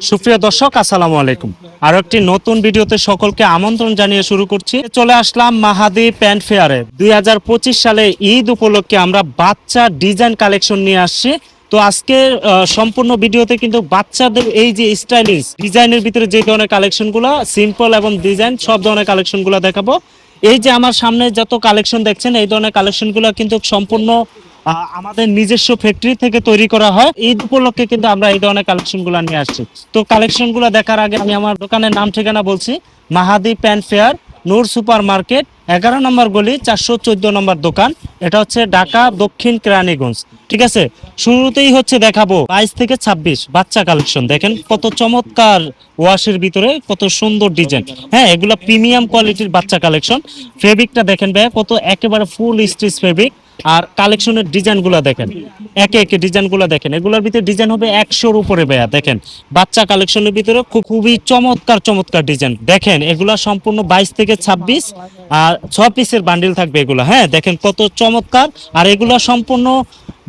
সুপ্রিয় দর্শক, আসসালামু আলাইকুম। আর একটি নতুন ভিডিওতে সকলকে আমন্ত্রণ জানিয়ে শুরু করছি। চলে আসলাম মাহাদি প্যান্ট ফেয়ারে। দুই সালে ঈদ উপলক্ষে আমরা বাচ্চা ডিজাইন কালেকশন নিয়ে আসছি। তো আজকে সম্পূর্ণ ভিডিওতে কিন্তু বাচ্চাদের এই যে স্টাইলিশ ডিজাইনের ভিতরে যে ধরনের কালেকশনগুলো, সিম্পল এবং ডিজাইন সব ধরনের কালেকশনগুলো দেখাবো। এই যে আমার সামনে যত কালেকশন দেখছেন, এই ধরনের কালেকশনগুলো কিন্তু সম্পূর্ণ আমাদের নিজস্ব ফ্যাক্টরি থেকে তৈরি করা হয়। ঈদ উপলক্ষে কিন্তু আমরা এই ধরনের কালেকশনগুলো নিয়ে আসছি। তো কালেকশনগুলো দেখার আগে আমি আমার দোকানের নাম, ঠিকানা বলছি। Mahadi pant fair, Noor super market এগারো নম্বর গলি, চারশো চোদ্দ নম্বর দোকান। এটা হচ্ছে ঢাকা দক্ষিণ কেরানীগঞ্জ। ঠিক আছে? শুরুতেই হচ্ছে দেখাবো বাইশ থেকে ছাব্বিশ বাচ্চা কালেকশন দেখেন কত চমৎকার ওয়াশের ভিতরে, কত সুন্দর ডিজাইন হ্যাঁ এগুলো প্রিমিয়াম কোয়ালিটির বাচ্চা কালেকশন ফেব্রিকটা দেখেন ভাই কত একেবারে ফুল স্টিচ ফেব্রিক আর কালেকশনের ডিজাইনগুলো দেখেন। একে একে ডিজাইনগুলো দেখেন। এগুলোর ভিতরে ডিজাইন হবে একশোর উপরে বেয়া দেখেন। বাচ্চা কালেকশনের ভিতরে খুব, খুবই চমৎকার চমৎকার ডিজাইন। দেখেন, এগুলা সম্পূর্ণ বাইশ থেকে ছাব্বিশ, আর ছ পিসের বান্ডিল থাকবে এগুলো। হ্যাঁ দেখেন কত চমৎকার। আর এগুলো সম্পূর্ণ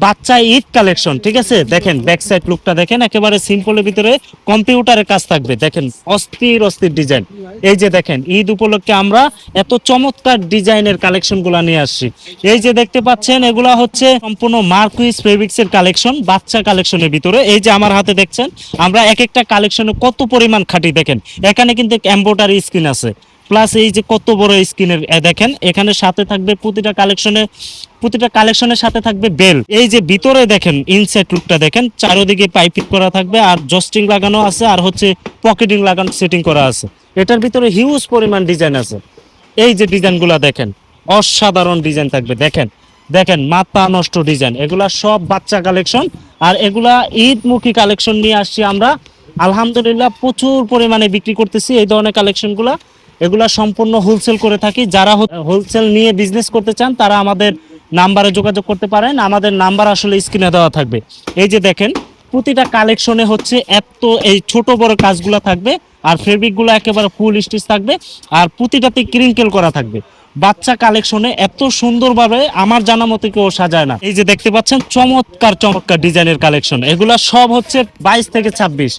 বাচ্চা ঈদ কালেকশন, ঠিক আছে? দেখেন ব্যাক সাইড লুকটা দেখেন, একেবারে সিম্পলের ভিতরে কম্পিউটারের কাজ থাকবে। দেখেন, অস্থির অস্থির ডিজাইন এই যে দেখেন, ঈদ উপলক্ষে আমরা এত চমৎকার ডিজাইনের কালেকশনগুলা নিয়ে আসছি। এই যে দেখতে পাচ্ছেন, এগুলা হচ্ছে সম্পূর্ণ মার্কুইস ফেব্রিক্স এর কালেকশন, বাচ্চা কালেকশনের ভিতরে। এই যে আমার হাতে দেখছেন, আমরা এক একটা কালেকশনে কত পরিমাণ খাটি দেখেন। এখানে কিন্তু এম্বোটারি স্ক্রিন আছে। প্লাস এই যে কত বড় স্ক্রিনের দেখেন, এখানে সাথে থাকবে প্রতিটা কালেকশনে প্রতিটা কালেকশনের সাথে থাকবে বেল এই যে ভিতরে দেখেন ইনসাইড লুকটা দেখেন, চারোদিকে পাইপিং করা থাকবে আর জস্টিং লাগানো আছে আর হচ্ছে পকেটিং লাগানো সেটিং করা আছে। এটার ভিতরে হিউজ পরিমাণ ডিজাইন আছে। এই যে ডিজাইনগুলো দেখেন, অসাধারণ ডিজাইন থাকবে, দেখেন দেখেন, মাথা নষ্ট ডিজাইন এগুলা সব বাচ্চা কালেকশন আর এগুলা ঈদমুখী কালেকশন নিয়ে আসছি আমরা। আলহামদুলিল্লাহ প্রচুর পরিমাণে বিক্রি করতেছি এই ধরনের কালেকশনগুলা এগুলা সম্পূর্ণ হোলসেল করে থাকি। যারা হোলসেল নিয়ে বিজনেস করতে চান, তারা আমাদের নাম্বারে যোগাযোগ করতে পারেন। আমাদের নাম্বার আসলে স্ক্রিনে দেওয়া থাকবে। এই যে দেখেন, প্রতিটা কালেকশনে হচ্ছে এত এই ছোট বড় কাজগুলো থাকবে, আর ফেব্রিকগুলো একেবারে ফুল স্টিচ থাকবে, আর প্রতিটাতে ক্রিঙ্কেল করা থাকবে। বাচ্চা কালেকশনে এত সুন্দরভাবে আমার জানা মতো কেউ সাজায় না। এই যে দেখতে পাচ্ছেন, চমৎকার চমৎকার ডিজাইনের কালেকশন। এগুলা সব হচ্ছে বাইশ থেকে ছাব্বিশ।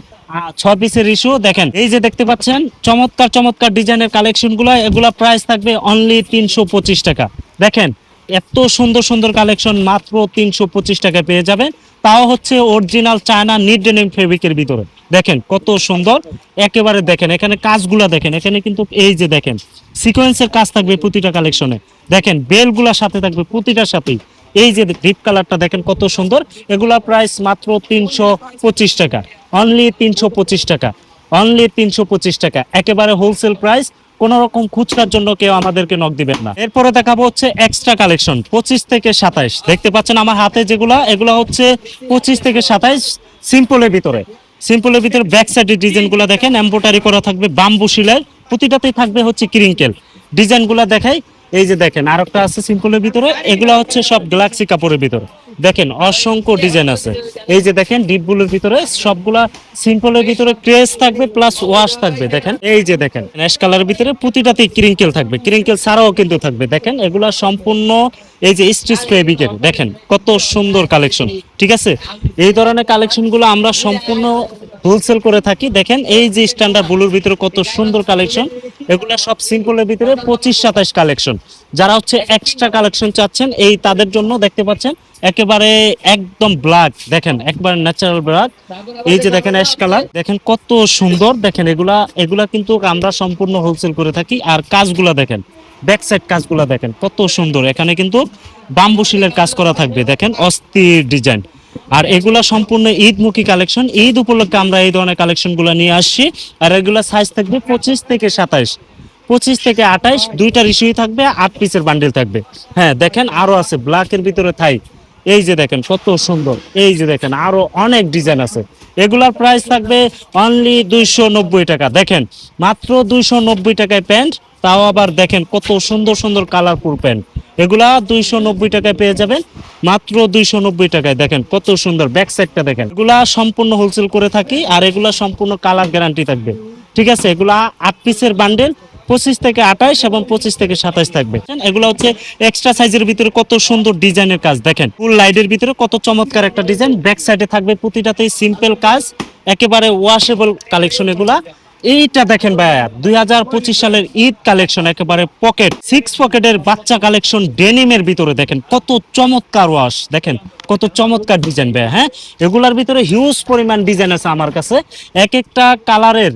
ছয় পিসের ইস্যু দেখেন, এই যে দেখতে পাচ্ছেন, চমৎকার চমৎকার ডিজাইনের কালেকশনগুলো, এগুলা প্রাইস থাকবে অনলি তিনশো পঁচিশ টাকা। দেখেন এত সুন্দর সুন্দর কালেকশন মাত্র তিনশো পঁচিশ টাকায় পেয়ে যাবেন। তাও হচ্ছে অরিজিনাল চায়না ডেনিম ফেব্রিকের ভিতরে। দেখেন কত সুন্দর। একেবারে দেখেন, এখানে কাজগুলা দেখেন, এখানে কিন্তু এই যে দেখেন সিকোয়েন্সের কাজ থাকবে প্রতিটা কালেকশনে দেখেন বেলগুলা সাথে থাকবে প্রতিটার সাথেই। এই যে ডিপ কালারটা দেখেন কত সুন্দর। এগুলা প্রাইস মাত্র তিনশো পঁচিশ টাকা। অনলি তিনশো পঁচিশ টাকা। অনলি তিনশো পঁচিশ টাকা। একেবারে হোলসেল প্রাইস কোন রকম খুচরার জন্য কেউ আমাদেরকে নক দিবেন না। এরপরে দেখাবো হচ্ছে এক্সট্রা কালেকশন পঁচিশ থেকে সাতাইশ। দেখতে পাচ্ছেন আমার হাতে যেগুলা, এগুলা হচ্ছে পঁচিশ থেকে সাতাইশ সিম্পলের ভিতরে। সিম্পলের ভিতরে ব্যাক সাইডের ডিজাইনগুলো দেখেন এম্বোটারি করা থাকবে বাম্বু শিলার প্রতিটাতেই থাকবে হচ্ছে ক্রিঙ্কেল ডিজাইনগুলো দেখাই এই যে দেখেন আর একটা আছে সিম্পলের ভিতরে, এগুলা হচ্ছে সব গ্যালাক্সি কাপড়ের ভিতরে। দেখেন, অসংখ্য ডিজাইন আছে। এই যে দেখেন ডিপগুলোর ভিতরে সবগুলা সিম্পলের ভিতরে ক্রেস থাকবে প্লাস ওয়াশ থাকবে, দেখেন। এই যে দেখেন অ্যাশ কালারের ভিতরে প্রতিটাতেই ক্রিঙ্কেল থাকবে। ক্রিঙ্কেল ছাড়াও কিন্তু থাকবে, দেখেন। এগুলা সম্পূর্ণ এই যে স্টিচ ফেব্রিকের দেখেন, কত সুন্দর কালেকশন ঠিক আছে? এই ধরনের কালেকশনগুলো আমরা সম্পূর্ণ হোলসেল করে থাকি। দেখেন, এই যে স্ট্যান্ডার্ড ব্লুর ভিতরে কত সুন্দর কালেকশন এগুলা সব সিম্পলের ভিতরে পঁচিশ সাতাশ কালেকশন যারা হচ্ছে এক্সট্রা কালেকশন চাচ্ছেন, এই তাদের জন্য দেখতে পাচ্ছেন, একেবারে একদম ব্ল্যাক দেখেন, একবার ন্যাচারাল ব্ল্যাক এই যে দেখেন অ্যাশ কালার দেখেন কত সুন্দর। দেখেন, এগুলা এগুলা কিন্তু আমরা সম্পূর্ণ হোলসেল করে থাকি। আর কাজগুলা দেখেন ব্যাক সাইড কাজগুলা দেখেন, কত সুন্দর। এখানে কিন্তু বাম্বু শিলের কাজ করা থাকবে। দেখেন, অস্থির ডিজাইন আর এগুলা সম্পূর্ণ ঈদমুখী কালেকশন। ঈদ উপলক্ষে আমরা এই ধরনের কালেকশনগুলো নিয়ে আসছি। আর এগুলা সাইজ থাকবে পঁচিশ থেকে সাতাইশ। পঁচিশ থেকে আঠাইশ, দুইটা রিসুই থাকবে, আট পিসের বান্ডিল থাকবে। হ্যাঁ দেখেন আরও আছে ব্ল্যাকের ভিতরে থাই। এই যে দেখেন কত সুন্দর। এই যে দেখেন আরও অনেক ডিজাইন আছে। এগুলার প্রাইস থাকবে অনলি দুইশো নব্বই টাকা। দেখেন, মাত্র দুইশো নব্বই টাকায় প্যান্ট তাও আবার দেখেন কত সুন্দর সুন্দর কালারফুল প্যান্ট এগুলা দুইশো নব্বই টাকায় পেয়ে যাবেন। মাত্র দুইশো নব্বই টাকায় দেখেন কত সুন্দর ব্যাক সাইডটা দেখেন। এগুলা সম্পূর্ণ হোলসেল করে থাকি আর এগুলা সম্পূর্ণ কালার গ্যারান্টি থাকবে। ঠিক আছে, এগুলা আট পিসের বান্ডেল পঁচিশ থেকে আঠাইশ এবং পঁচিশ থেকে সাতাইশ থাকবে। এগুলো হচ্ছে এক্সট্রা সাইজের ভিতরে কত সুন্দর ডিজাইনের কাজ। দেখেন ফুল লাইটের ভিতরে কত চমৎকার একটা ডিজাইন ব্যাক সাইডে থাকবে প্রতিটাতেই সিম্পল কাজ, একেবারে ওয়াশেবল কালেকশন এগুলা। এইটা দেখেন ভাইয়া দুই হাজার পঁচিশ সালের ঈদ কালেকশন, একেবারে পকেট সিক্স পকেটের বাচ্চা কালেকশন ডেনিমের ভিতরে দেখেন, কত চমৎকার ওয়াশ দেখেন, কত চমৎকার ডিজাইন ভাইয়া হ্যাঁ? এগুলার ভিতরে হিউজ পরিমাণ ডিজাইন আছে আমার কাছে। এক একটা কালারের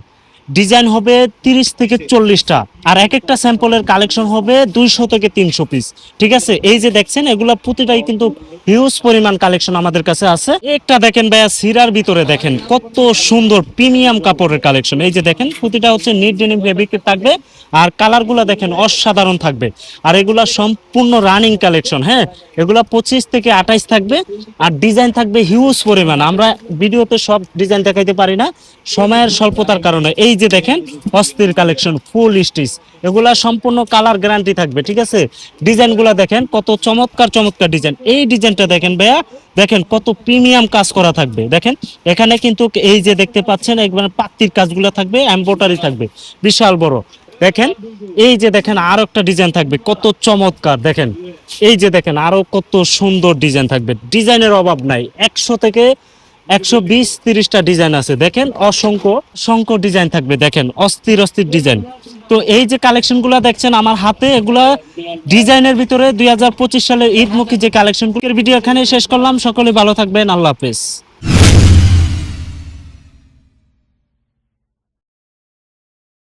ডিজাইন হবে তিরিশ থেকে চল্লিশটা। আর এক একটা স্যাম্পলের কালেকশন হবে দুইশো থেকে তিনশো পিস ঠিক আছে? এই যে দেখছেন এগুলা প্রতিটাই কিন্তু হিউজ পরিমাণ কালেকশন আমাদের কাছে আছে। একটা দেখেন ভাইয়া সিরার ভিতরে দেখেন কত সুন্দর প্রিমিয়াম কাপড়ের কালেকশন এই যে দেখেন প্রতিটা হচ্ছে নিট ডেনিম ফেব্রিকের থাকবে আর কালারগুলো দেখেন অসাধারণ থাকবে। আর এগুলা সম্পূর্ণ রানিং কালেকশন হ্যাঁ? এগুলা পঁচিশ থেকে আঠাইশ থাকবে আর ডিজাইন থাকবে হিউজ পরিমাণ। আমরা ভিডিওতে সব ডিজাইন দেখাইতে পারি না সময়ের স্বল্পতার কারণে। এই যে দেখেন, অস্থির কালেকশন ফুল স্টিচ এগুলা সম্পূর্ণ কালার গ্যারান্টি থাকবে, ঠিক আছে? ডিজাইনগুলো দেখেন, কত চমৎকার চমৎকার ডিজাইন। এই ডিজাইনটা দেখেন ভাইয়া, দেখেন কত প্রিমিয়াম কাজ করা থাকবে, দেখেন? এখানে কিন্তু এই যে দেখতে পাচ্ছেন, একবার পাত্তির কাজগুলো থাকবে এম্বোটারি থাকবে, বিশাল বড়। দেখেন, এই যে দেখেন, আরও একটা ডিজাইন থাকবে, কত চমৎকার, দেখেন? এই যে দেখেন, আরও কত সুন্দর ডিজাইন থাকবে। ডিজাইনের অভাব নাই, একশো থেকে একশো বিশ, তিরিশটা ডিজাইন আছে। দেখেন অসংখ্য অসংখ্য ডিজাইন থাকবে, দেখেন অস্থির অস্থির ডিজাইন। তো এই যে কালেকশনগুলো দেখছেন আমার হাতে, এগুলা ডিজাইনের ভিতরে দুই সালের ঈদমুখী যে কালেকশনগুলোর ভিডিও এখানে শেষ করলাম। সকলে ভালো থাকবেন, আল্লাহ হাফেজ।